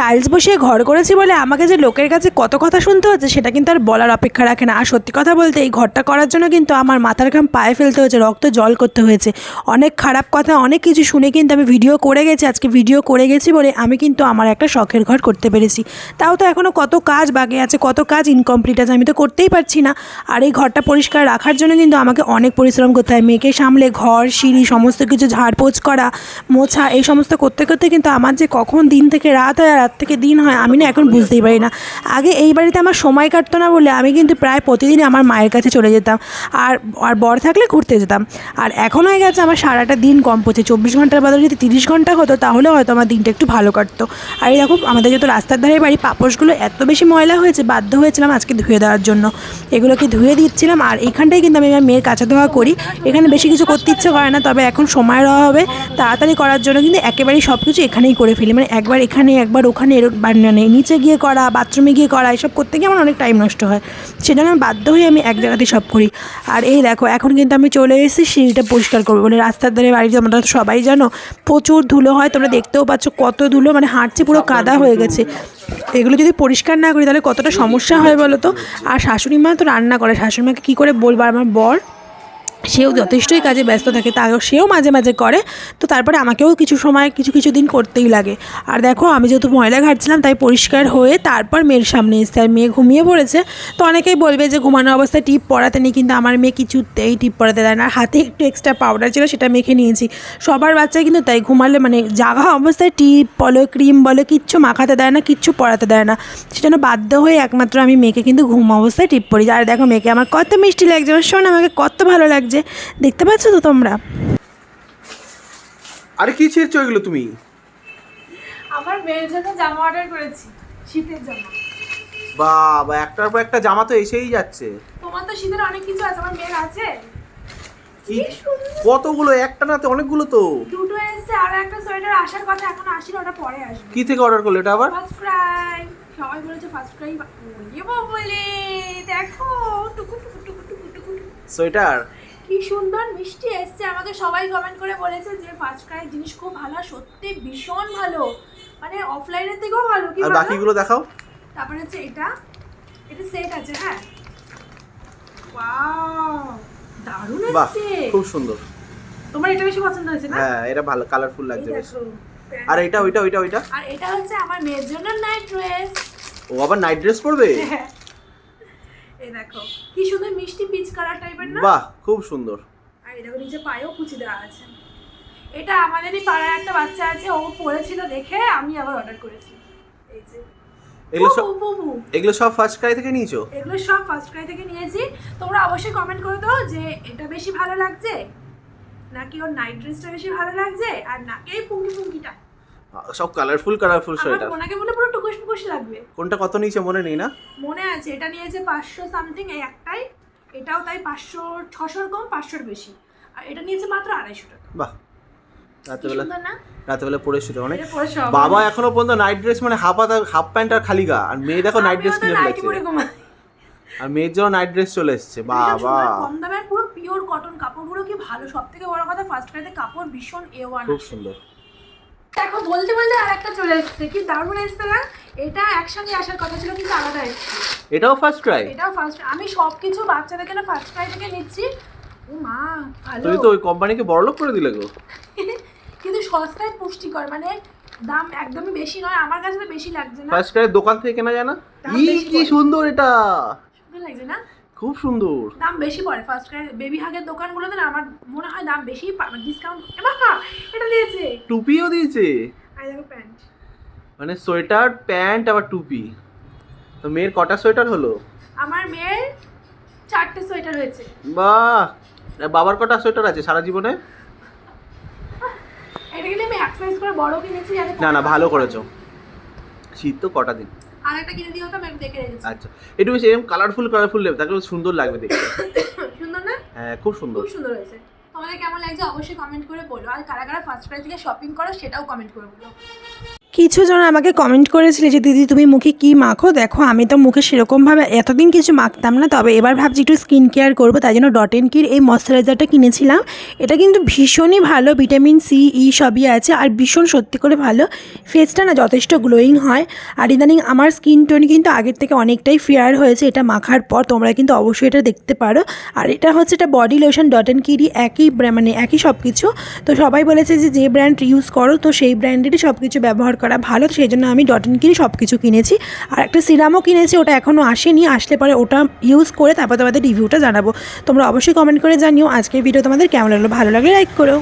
Tiles বসিয়ে ঘর করেছি বলে আমাকে যে লোকের কাছে কত কথা শুনতে হচ্ছে, সেটা কিন্তু আর বলার অপেক্ষা রাখে না। আর সত্যি কথা বলতে, এই ঘরটা করার জন্য কিন্তু আমার মাথার ঘাম পায়ে ফেলতে হয়েছে, রক্ত জল করতে হয়েছে। অনেক খারাপ কথা, অনেক কিছু শুনে কিন্তু আমি ভিডিও করে গেছি, আজকে ভিডিও করে গেছি বলে আমি কিন্তু আমার একটা শখের ঘর করতে পেরেছি। তাও তো এখনও কত কাজ বাকি আছে, কত কাজ ইনকমপ্লিট আছে, আমি তো করতেই পারছি না। আর এই ঘরটা পরিষ্কার রাখার জন্য কিন্তু আমাকে অনেক পরিশ্রম করতে হয়। মেয়েকে সামলে, ঘর, সিঁড়ি, সমস্ত কিছু, ঝাড়পোছ করা, মোছা, এই সমস্ত করতে করতে কিন্তু আমার যে কখন দিন থেকে রাত হয় আর রাত থেকে দিন হয়, আমি না এখন বুঝতেই পারি না। আগে এই বাড়িতে আমার সময় কাটতো না বলে আমি কিন্তু প্রায় প্রতিদিনই আমার মায়ের কাছে চলে যেতাম আর আর বর থাকলে ঘুরতে যেতাম। আর এখন হয়ে গেছে আমার সারাটা দিন কম পড়ছে, চব্বিশ ঘণ্টার বদলে যদি তিরিশ ঘণ্টা হতো তাহলে হয়তো আমার দিনটা একটু ভালো কাটতো। আর এই দেখো, আমাদের যত রাস্তার ধারে বাড়ি, পাপোশগুলো এত বেশি ময়লা হয়েছে, বাধ্য হয়েছিলাম আজকে ধুয়ে দেওয়ার জন্য। এগুলোকে ধুয়ে দিচ্ছিলাম আর এইখানটাই কিন্তু আমি আমার মেয়ের কাঁচা ধোয়া করি। এখানে বেশি কিছু করতে ইচ্ছে করে না, তবে এখন সময়ের অভাবে তাড়াতাড়ি করার জন্য কিন্তু একেবারেই সব কিছু এখানেই করে ফেলি। মানে একবার এখানে, একবার ওখানে এরো- মানে নিচে গিয়ে করা, বাথরুমে গিয়ে করা, এসব করতে গিয়ে আমার অনেক টাইম নষ্ট হয়। সেজন্য আমি বাধ্য হয়ে আমি এক জায়গাতেই সব করি। আর এই দেখো, এখন কিন্তু আমি চলে এসেছি, সিঁড়িটা পরিষ্কার করব বলে রাস্তার ধারে বাড়ি তোমরা তো সবাই জানো, প্রচুর ধুলো হয়, তোমরা দেখতেও পাচ্ছ কত ধুলো মানে হাঁটছে পুরো কাদা হয়ে গেছে। এগুলো যদি পরিষ্কার না করি, তাহলে কতটা সমস্যা হয় বলো তো? আর শাশুড়ি মা তো রান্না করে, শাশুড়ি মাকে কী করে বলব? আমার বর সেও যথেষ্টই কাজে ব্যস্ত থাকে তা সেও মাঝে মাঝে করে। তো তারপরে আমাকেও কিছু সময়, কিছু কিছু দিন করতেই লাগে। আর দেখো, আমি যেহেতু ময়লা ঘাটছিলাম, তাই পরিষ্কার হয়ে তারপর মেয়ের সামনে এসছে। আর মেয়ে ঘুমিয়ে পড়েছে। তো অনেকেই বলবে যে ঘুমানো অবস্থায় টিপ পরাতে নেই। কিন্তু আমার মেয়ে কিছুতেই টিপ পড়াতে দেয় না। হাতে একটু এক্সট্রা পাউডার ছিল, সেটা মেখে নিয়েছি। সবার বাচ্চা কিন্তু তাই, ঘুমালে মানে জাগা অবস্থায় টিপ বলো, ক্রিম বলো, কিচ্ছু মাখাতে দেয় না, কিচ্ছু পরাতে দেয় না। সেজন্য বাধ্য হয়ে একমাত্র আমি মেয়েকে কিন্তু ঘুম অবস্থায় টিপ পরি। আর দেখো, মেয়েকে আমার কত মিষ্টি লাগছে। আমার শোন আমাকে কত ভালো লাগছে। দেখতে পাচ্ছ তো তোমরা? আরে কি ছিঁড়ছো এগুলো তুমি? আমার মেয়ের জন্য জামা অর্ডার করেছি শীতের জামা। বাবা একটার পর একটা জামা তো এসেই যাচ্ছে। তোমার তো শীতের অনেক কিছু আছে আমার মেয়ের আছে। কি? কতগুলো? একটা না তো অনেকগুলো তো। দুটো এসছে আর একটা সোয়েটার আসার কথা এখন আসিনি ওটা পরে আসবে। কি থেকে অর্ডার করল এটা আবার? ফার্স্ট ক্রাই সবাই বলেছে ফার্স্ট ক্রাই ওরে বলে। দেখো টুকু টুকু টুকু টুকু টুকু। সোয়েটার? কি সুন্দর মিষ্টি এসছে। আমাকে সবাই কমেন্ট করে বলেছে যে ফার্স্ট ক্রাই জিনিস খুব ভালো সত্যি ভীষণ ভালো। মানে অফলাইনের থেকেও ভালো কি আর বাকিগুলো দেখাও। তারপরে হচ্ছে এটা। এটা সেট আছে হ্যাঁ। ওয়াও দারুণ খুব সুন্দর। তোমার এটা বেশি পছন্দ হয়েছে না? হ্যাঁ এটা ভালো কালারফুল লাগছে বেশ। আর এটা ওইটা ওইটা ওইটা? আর এটা হচ্ছে আমার মেয়ের জন্য নাইট ড্রেস ও আবার নাইট ড্রেস পরবে? এই দেখো কি সুন্দর মিষ্টি পিচ কালার টাইপের না? বাহ খুব সুন্দর। আর এই দেখো নিচে পায়েও কুচি দেওয়া আছে। এটা আমাদেরই পাড়ায় একটা বাচ্চা আছে ও পড়েছিল দেখে আমি আবার অর্ডার করেছি। এই যে। এগুলো সব। এগুলো সব ফার্স্ট ক্রাই থেকে নিয়েছো? এগুলো সব ফার্স্ট ক্রাই থেকে নিয়েছি। তোমরা অবশ্যই কমেন্ট করে দাও যে এটা বেশি ভালো লাগছে? নাকি ওর নাইট ড্রেসটা বেশি ভালো লাগছে? আর নাকি এই পুঙ্কি পুঙ্কিটা? সব কালারফুল কালারফুল আমার সোয়েটার ওনাকে বলে পুরো টুকুস টুকুস লাগবে। কোনটা কত নিয়েছে মনে নেই না? মনে আছে এটা নিয়েছে পাঁচশো সামথিং এই একটাই এটাও তাই পাঁচশো ছশোর কম পাঁচশোর বেশি। আর এটা নিয়েছে মাত্র আড়াইশো টাকা। বাহ না? রাতেবেলা পরে শুতে অনেক এটা পরে সব বাবা এখনও পর্যন্ত নাইট ড্রেস মানে হাফ হাতা হাফ প্যান্ট আর খালি গা আর মেয়ে দেখো নাইট ড্রেস কিনে ফেলেছে আর মেয়ের জন্য নাইট ড্রেস চলে এসছে বাবা। কম দামের পুরো পিওর কটন কাপড়গুলো কি ভালো? সব থেকে বড় কথা ফার্স্ট ক্রাইতে কাপড় ভীষণ এ ওয়ান খুব সুন্দর। দেখো বলতে বলতে আর একটা চলে এসেছে। কি দারুণ এসছে না? এটা একসঙ্গে আসার কথা ছিল কিন্তু আলাদা এসছে। এটাও ফার্স্ট ট্রাই এটাও ফার্স্ট আমি সব কিছু বাচ্চাদের জন্য ফার্স্ট ক্রাই থেকে নিচ্ছি। ও মা ভালো। তুমি তো ওই কোম্পানিকে বড়লোক করে দিলে গো। কিন্তু সস্তায় পুষ্টিকর মানে দাম একদমই বেশি নয় আমার কাছে তো বেশি লাগছে না। ফার্স্ট ট্রাই দোকান থেকে কেনা যায় না? ই কি সুন্দর এটা! সুন্দর লাগছে না? খুব সুন্দর। দাম বেশি পড়ে। ফার্স্ট ক্রাই বেবি হাগের দোকানগুলোতে না আমার মনে হয় দাম বেশি ডিসকাউন্ট এবার এটা দিয়েছে। টুপিও দিয়েছে। আর দেখো প্যান্ট মানে সোয়েটার প্যান্ট আবার টুপি। তো মেয়ের কটা সোয়েটার হলো? আমার মেয়ের চারটে সোয়েটার হয়েছে। বাহ! বাবার কটা সোয়েটার আছে সারা জীবনে? এটা কিন্তু আমি এক্সারসাইজ করে বড় কিনেছি না না ভালো করেছ। শীত তো কটা দিন। আর একটা কিনে দিও তো আমি দেখে রেখেছি আচ্ছা একটু বেশি এরকম কালারফুল কালারফুল লেবে তাকে সুন্দর লাগবে দেখতে। সুন্দর না? হ্যাঁ খুব সুন্দর। খুব সুন্দর হয়েছে। তোমাদের কেমন লাগছে অবশ্যই কমেন্ট করে বলো। আর কারা কারা ফার্স্ট প্রাইজ থেকে শপিং করো সেটাও কমেন্ট করে বলো। কিছু জন আমাকে কমেন্ট করেছিলে যে, দিদি, তুমি মুখে কি মাখো? দেখো, আমি তো মুখে সেরকমভাবে এতদিন কিছু মাখতাম না, তবে এবার ভাবছি একটু স্কিন কেয়ার করব। তাই জন্য ডট কির এই ময়শ্চারাইজারটা কিনেছিলাম। এটা কিন্তু ভীষণই ভালো ভিটামিন সি ই সবই আছে, আর ভীষণ সত্যি করে ভালো। ফেসটা না যথেষ্ট গ্লোয়িং হয়। আর ইদানিং আমার স্কিন টোন কিন্তু আগের থেকে অনেকটাই ফেয়ার হয়েছে, এটা মাখার পর। তোমরা কিন্তু অবশ্যই এটা দেখতে পারো। আর এটা হচ্ছে এটা বডি লোশন ডট অ্যান্ড কিরি একই মানে একই সব কিছু তো সবাই বলেছে যে যে ব্র্যান্ড ইউজ করো, তো সেই ব্র্যান্ডেরই সব কিছু ব্যবহার করা ভালো সেই জন্য আমি ডটন কিনে সব কিছু কিনেছি। আর একটা সিরামও কিনেছি, ওটা এখনও আসেনি, আসলে পরে ওটা ইউজ করে তারপর তোমাদের রিভিউটা জানাব। তোমরা অবশ্যই কমেন্ট করে জানিও, আজকের ভিডিও তোমাদের কেমন লাগল? ভালো লাগলে লাইক করো।